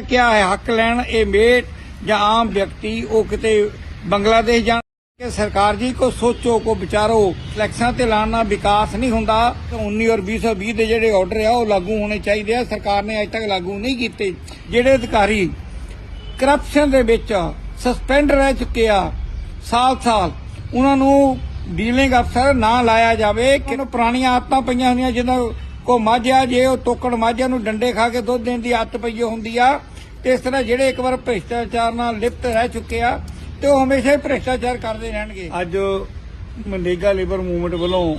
ਕਿਹਾ ਹੈ? ਹੱਕ ਲੈਣ ਇਹ ਮੇਟ ਜਾਂ ਆਮ ਵਿਅਕਤੀ, ਉਹ ਕਿਤੇ ਬੰਗਲਾਦੇਸ਼ ਜਾਣ ਕਿ ਸਰਕਾਰ ਜੀ, ਕੋ ਸੋਚੋ, ਕੋ ਵਿਚਾਰੋ। ਫਲੈਕਸਾਂ ਤੇ ਲਾਉਣ ਨਾਲ ਵਿਕਾਸ ਨਹੀਂ ਹੁੰਦਾ। 19 ਔਰ 2020 ਦੇ ਜਿਹੜੇ ਆਰਡਰ ਆ, ਉਹ ਲਾਗੂ ਹੋਣੇ ਚਾਹੀਦੇ ਆ। ਸਰਕਾਰ ਨੇ ਅਜੇ ਤੱਕ ਲਾਗੂ ਨਹੀਂ ਕੀਤੇ। ਜਿਹੜੇ ਅਧਿਕਾਰੀ ਕਰਪਸ਼ਨ ਦੇ ਵਿੱਚ ਸਸਪੈਂਡ ਰਹਿ ਚੁੱਕੇ ਆ, ਸਾਲ-ਸਾਲ, ਉਹਨਾਂ ਨੂੰ ਡੀਲਿੰਗ ਅਫਸਰ ਨਾ ਲਾਇਆ ਜਾਵੇ। ਕਿ ਉਹਨੂੰ ਪੁਰਾਣੀਆਂ ਆਦਤਾਂ ਪਈਆਂ ਹੁੰਦੀਆਂ ਜਿਹਨਾਂ ਕੋ ਮਾਝਾ ਜੇ, ਉਹ ਤੋਕੜ ਮਾਝਾ ਨੂੰ ਡੰਡੇ ਖਾ ਕੇ ਦੁੱਧ ਦੇਣ ਦੀ ਆਦਤ ਪਈ ਹੁੰਦੀ ਆ। ਇਸ ਤਰ੍ਹਾਂ ਜਿਹੜੇ ਇੱਕ ਵਾਰ ਭ੍ਰਿਸ਼ਟਾਚਾਰ ਨਾਲ ਲਿਪਤ ਰਹਿ ਚੁੱਕੇ ਆ ਤੇ ਉਹ ਹਮੇਸ਼ਾ ਹੀ ਭ੍ਰਿਸ਼ਟਾਚਾਰ ਕਰਦੇ ਰਹਿਣਗੇ। ਅੱਜ ਮਨਰੇਗਾ ਲੇਬਰ ਮੂਵਮੈਂਟ ਵੱਲੋਂ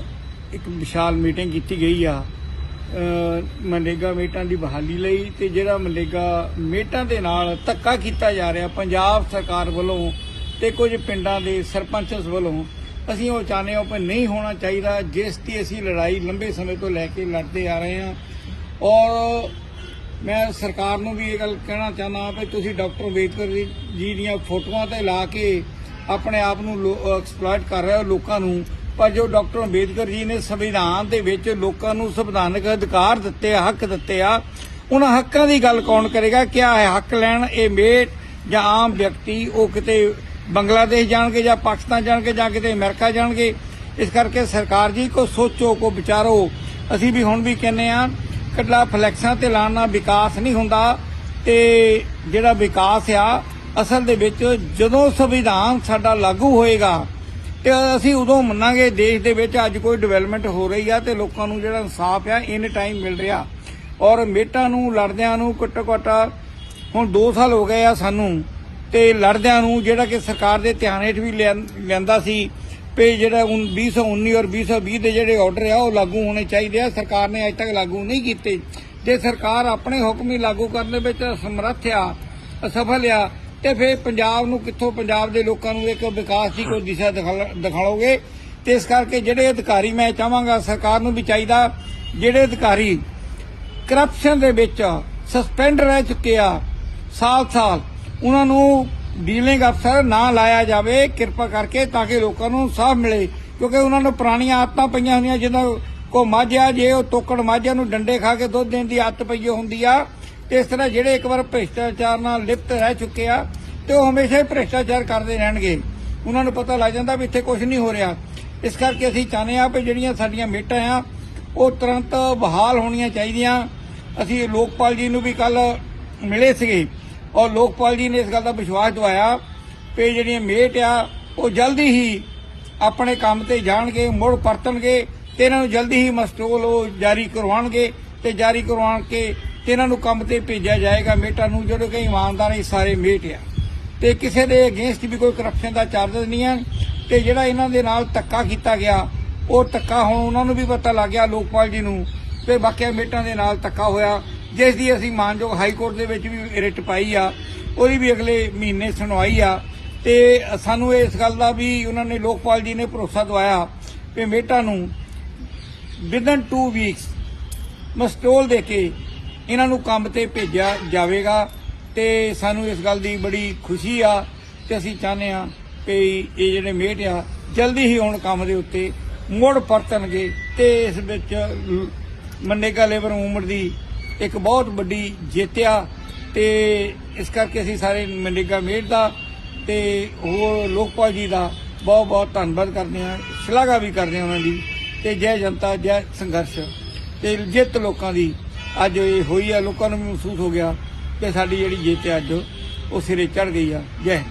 ਇੱਕ ਵਿਸ਼ਾਲ ਮੀਟਿੰਗ ਕੀਤੀ ਗਈ ਆ। ਮਨਰੇਗਾ ਮੇਟਾਂ ਦੀ ਬਹਾਲੀ ਲਈ ਤੇ ਜਿਹੜਾ ਮਨਰੇਗਾ ਮੇਟਾਂ ਦੇ ਨਾਲ ਧੱਕਾ ਕੀਤਾ ਜਾ ਰਿਹਾ ਪੰਜਾਬ ਸਰਕਾਰ ਵੱਲੋਂ ਤੇ ਕੁਝ ਪਿੰਡਾਂ ਦੇ ਸਰਪੰਚਸ ਵੱਲੋਂ, ਅਸੀਂ ਉਹ ਚਾਹੁੰਦੇ ਹਾਂ ਕਿ ਨਹੀਂ ਹੋਣਾ ਚਾਹੀਦਾ ਜਿਸ ਦੀ ਅਸੀਂ ਲੜਾਈ ਲੰਬੇ ਸਮੇਂ ਤੋਂ ਲੈ ਕੇ ਲੜਦੇ ਆ ਰਹੇ ਹਾਂ। ਔਰ ਮੈਂ ਸਰਕਾਰ ਨੂੰ ਵੀ ਇਹ ਗੱਲ ਕਹਿਣਾ ਚਾਹੁੰਦਾ ਵੀ ਤੁਸੀਂ ਡਾਕਟਰ ਅੰਬੇਦਕਰ ਜੀ ਦੀਆਂ ਫੋਟੋਆਂ ਤੇ ਲਾ ਕੇ ਆਪਣੇ ਆਪ ਨੂੰ ਐਕਸਪਲੋਇਟ ਕਰ ਰਹੇ ਹੋ ਲੋਕਾਂ ਨੂੰ, ਪਰ ਜੋ ਡਾਕਟਰ ਅੰਬੇਦਕਰ ਜੀ ਨੇ ਸੰਵਿਧਾਨ ਦੇ ਵਿੱਚ ਲੋਕਾਂ ਨੂੰ ਸੰਵਿਧਾਨਕ ਅਧਿਕਾਰ ਦਿੱਤੇ ਆ, ਹੱਕ ਦਿੱਤੇ ਆ, ਉਹਨਾਂ ਹੱਕਾਂ ਦੀ ਗੱਲ ਕੌਣ ਕਰੇਗਾ? ਕਿਆ ਹੈ ਹੱਕ ਲੈਣ? ਇਹ ਮੇਟ ਜਾਂ ਆਮ ਵਿਅਕਤੀ? ਉਹ ਕਿਤੇ ਬੰਗਲਾਦੇਸ਼ ਜਾਣਗੇ ਜਾਂ ਪਾਕਿਸਤਾਨ ਜਾਣਗੇ ਜਾਂ ਕਿਤੇ ਅਮਰੀਕਾ ਜਾਣਗੇ? ਇਸ ਕਰਕੇ ਸਰਕਾਰ ਜੀ ਕੋ ਸੋਚੋ, ਕੋ ਵਿਚਾਰੋ। ਅਸੀਂ ਵੀ ਹੁਣ ਵੀ ਕਹਿੰਦੇ ਆ ਕੱਲਾ ਫਲੈਕਸਾਂ ਤੇ ਲਾਉਣ ਨਾਲ ਵਿਕਾਸ ਨਹੀਂ ਹੁੰਦਾ ਤੇ ਜਿਹੜਾ ਵਿਕਾਸ ਆ, ਅਸਲ ਦੇ ਵਿੱਚ ਜਦੋਂ ਸੰਵਿਧਾਨ ਸਾਡਾ ਲਾਗੂ ਹੋਏਗਾ ਤੇ ਅਸੀਂ ਉਦੋਂ ਮੰਨਾਂਗੇ ਦੇਸ਼ ਦੇ ਵਿੱਚ ਅੱਜ ਕੋਈ ਡਿਵੈਲਪਮੈਂਟ ਹੋ ਰਹੀ ਆ ਤੇ ਲੋਕਾਂ ਨੂੰ ਜਿਹੜਾ ਇਨਸਾਫ ਆ, ਇਨ ਟਾਈਮ ਮਿਲ ਰਿਹਾ। ਔਰ ਮੇਟਾਂ ਨੂੰ, ਲੜਦਿਆਂ ਨੂੰ ਘੱਟੋ ਘੱਟ ਹੁਣ 2 ਸਾਲ ਹੋ ਗਏ ਆ ਸਾਨੂੰ ਤੇ ਲੜਦਿਆਂ ਨੂੰ ਜਿਹੜਾ ਕਿ ਸਰਕਾਰ ਦੇ ਧਿਆਨ ਹੇਠ ਵੀ ਲਿਆਂਦਾ ਸੀ ਵੀ ਜਿਹੜਾ ਹੁਣ 2019 ਔਰ 2020 ਦੇ ਜਿਹੜੇ ਆਰਡਰ ਆ, ਉਹ ਲਾਗੂ ਹੋਣੇ ਚਾਹੀਦੇ ਆ। ਸਰਕਾਰ ਨੇ ਅਜੇ ਤੱਕ ਲਾਗੂ ਨਹੀਂ ਕੀਤੇ। ਜੇ ਸਰਕਾਰ ਆਪਣੇ ਹੁਕਮ ਹੀ ਲਾਗੂ ਕਰਨ ਦੇ ਵਿੱਚ ਸਮਰੱਥ ਆ, ਅਸਫਲ ਆ, ਤੇ ਫਿਰ ਪੰਜਾਬ ਨੂੰ ਕਿੱਥੋਂ ਪੰਜਾਬ ਦੇ ਲੋਕਾਂ ਨੂੰ ਇੱਕ ਵਿਕਾਸ ਦੀ ਕੋਈ ਦਿਸ਼ਾ ਦਿਖਾਓਗੇ? ਤੇ ਇਸ ਕਰਕੇ ਜਿਹੜੇ ਅਧਿਕਾਰੀ ਮੈਂ ਚਾਹਾਂਗਾ, ਸਰਕਾਰ ਨੂੰ ਵੀ ਚਾਹੀਦਾ ਜਿਹੜੇ ਅਧਿਕਾਰੀ ਕਰਪਸ਼ਨ ਦੇ ਵਿੱਚ ਸਸਪੈਂਡ ਰਹਿ ਚੁੱਕੇ ਆ, ਸਾਲ-ਸਾਲ, ਉਹਨਾਂ ਨੂੰ ਡੀਲਿੰਗ ਅਫਸਰ ਨਾ ਲਾਇਆ ਜਾਵੇ, ਕਿਰਪਾ ਕਰਕੇ ਤਾਂ ਕਿ ਲੋਕਾਂ ਨੂੰ ਇਨਸਾਫ ਮਿਲੇ। ਕਿਉਂਕਿ ਉਹਨਾਂ ਨੂੰ ਪੁਰਾਣੀਆਂ ਆਦਤਾਂ ਪਈਆਂ ਹੁੰਦੀਆਂ, ਜਿੱਦਾਂ ਕੋ ਮਾਝਾ ਜੇ ਉਹ ਤੋਕੜ ਮਾਝਾ ਨੂੰ ਡੰਡੇ ਖਾ ਕੇ ਦੁੱਧ ਦੇਣ ਦੀ ਆਦਤ ਪਈ ਹੁੰਦੀ ਆ, ਤੇ ਇਸ ਤਰ੍ਹਾਂ ਜਿਹੜੇ ਇੱਕ ਵਾਰ ਭ੍ਰਿਸ਼ਟਾਚਾਰ ਨਾਲ ਲਿਪਤ ਰਹਿ ਚੁੱਕੇ ਆ, ਤੇ ਉਹ ਹਮੇਸ਼ਾ ਹੀ ਭ੍ਰਿਸ਼ਟਾਚਾਰ ਕਰਦੇ ਰਹਿਣਗੇ। ਉਹਨਾਂ ਨੂੰ ਪਤਾ ਲੱਗ ਜਾਂਦਾ ਵੀ ਇੱਥੇ ਕੁਝ ਨਹੀਂ ਹੋ ਰਿਹਾ। ਇਸ ਕਰਕੇ ਅਸੀਂ ਚਾਹੁੰਦੇ ਆ ਵੀ ਜਿਹੜੀਆਂ ਸਾਡੀਆਂ ਮੇਟਾਂ ਆ, ਉਹ ਤੁਰੰਤ ਬਹਾਲ ਹੋਣੀਆਂ ਚਾਹੀਦੀਆਂ। ਅਸੀਂ ਲੋਕਪਾਲ ਜੀ ਨੂੰ ਵੀ ਕੱਲ ਮਿਲੇ ਸੀਗੇ। ਔਰ ਲੋਕਪਾਲ ਜੀ ਨੇ ਇਸ ਗੱਲ ਦਾ ਵਿਸ਼ਵਾਸ ਦਵਾਇਆ ਕਿ ਜਿਹੜੀਆਂ ਮੇਟ ਆ, ਉਹ ਜਲਦੀ ਹੀ ਆਪਣੇ ਕੰਮ ਤੇ ਜਾਣਗੇ, ਮੁੜ ਪਰਤਣਗੇ ਤੇ ਇਹਨਾਂ ਨੂੰ ਜਲਦੀ ਹੀ ਮਸਟੋਲ ਉਹ ਜਾਰੀ ਕਰਵਾਉਣਗੇ ਤੇ ਜਾਰੀ ਕਰਵਾਉਣ ਕੇ ਤੇ ਇਹਨਾਂ ਨੂੰ ਕੰਮ ਤੇ ਭੇਜਿਆ ਜਾਏਗਾ ਮੇਟਾਂ ਨੂੰ, ਜਿਹੜੇ ਕਿ ਇਮਾਨਦਾਰ ਇਹ ਸਾਰੇ ਮੇਟ ਆ। ਤੇ ਕਿਸੇ ਦੇ ਅਗੇਂਸਟ ਵੀ ਕੋਈ ਕਰਪਸ਼ਨ ਦਾ ਚਾਰਜ ਨਹੀਂ ਹੈ ਤੇ ਜਿਹੜਾ ਇਹਨਾਂ ਦੇ ਨਾਲ ਧੱਕਾ ਕੀਤਾ ਗਿਆ, ਉਹ ਧੱਕਾ ਹੁਣ ਉਹਨਾਂ ਨੂੰ ਵੀ ਪਤਾ ਲੱਗ ਗਿਆ ਲੋਕਪਾਲ ਜੀ ਨੂੰ ਤੇ ਬਾਕੀ ਮੇਟਾਂ ਦੇ ਨਾਲ ਧੱਕਾ ਹੋਇਆ। ਜਿਸ ਦੀ ਅਸੀਂ ਮਾਨਯੋਗ ਹਾਈ ਕੋਰਟ ਦੇ ਵਿੱਚ ਵੀ ਰਿਟ ਪਾਈ ਆ, ਉਹਦੀ ਵੀ ਅਗਲੇ ਮਹੀਨੇ ਸੁਣਵਾਈ ਆ। ਤੇ ਸਾਨੂੰ ਇਸ ਗੱਲ ਦਾ ਵੀ ਉਹਨਾਂ ਨੇ ਲੋਕਪਾਲ ਜੀ ਨੇ ਭਰੋਸਾ ਦਵਾਇਆ ਕਿ ਮੇਟਾਂ ਨੂੰ ਵਿਦਨ 2 ਵੀਕਸ ਮਸਟੋਲ ਦੇ ਕੇ ਇਹਨਾਂ ਨੂੰ ਕੰਮ ਤੇ ਭੇਜਿਆ ਜਾਵੇਗਾ ਤੇ ਸਾਨੂੰ ਇਸ ਗੱਲ ਦੀ ਬੜੀ ਖੁਸ਼ੀ ਆ ਤੇ ਅਸੀਂ ਚਾਹੁੰਦੇ ਆ ਕਿ ਇਹ ਜਿਹੜੇ ਮੇਟ ਆ, ਜਲਦੀ ਹੀ ਹੁਣ ਕੰਮ ਦੇ ਉੱਤੇ ਮੁੜ ਪਰਤਣਗੇ ਤੇ ਇਸ ਵਿੱਚ ਲ- ਲੇਬਰ ਮੂਵਮੈਂਟ ਦੀ ਇੱਕ ਬਹੁਤ ਵੱਡੀ ਜਿੱਤ ਆ ਤੇ ਇਸ ਕਰਕੇ ਅਸੀਂ ਸਾਰੇ ਮਨਰੇਗਾ ਮੇਟ ਦਾ ਤੇ ਹੋਰ ਲੋਕਪਾਲ ਜੀ ਦਾ ਬਹੁਤ ਬਹੁਤ ਧੰਨਵਾਦ ਕਰਦੇ ਹਾਂ, ਸ਼ਲਾਘਾ ਵੀ ਕਰਦੇ ਹਾਂ ਉਹਨਾਂ ਦੀ ਤੇ ਜੈ ਜਨਤਾ, ਜੈ ਸੰਘਰਸ਼ ਤੇ ਜਿੱਤ ਲੋਕਾਂ ਦੀ ਅੱਜ ਇਹ ਹੋਈ ਆ, ਲੋਕਾਂ ਨੂੰ ਵੀ ਮਹਿਸੂਸ ਹੋ ਗਿਆ ਕਿ ਸਾਡੀ ਜਿਹੜੀ ਜਿੱਤ ਅੱਜ ਉਹ ਸਿਰੇ ਚੜ ਗਈ ਆ। ਜੈ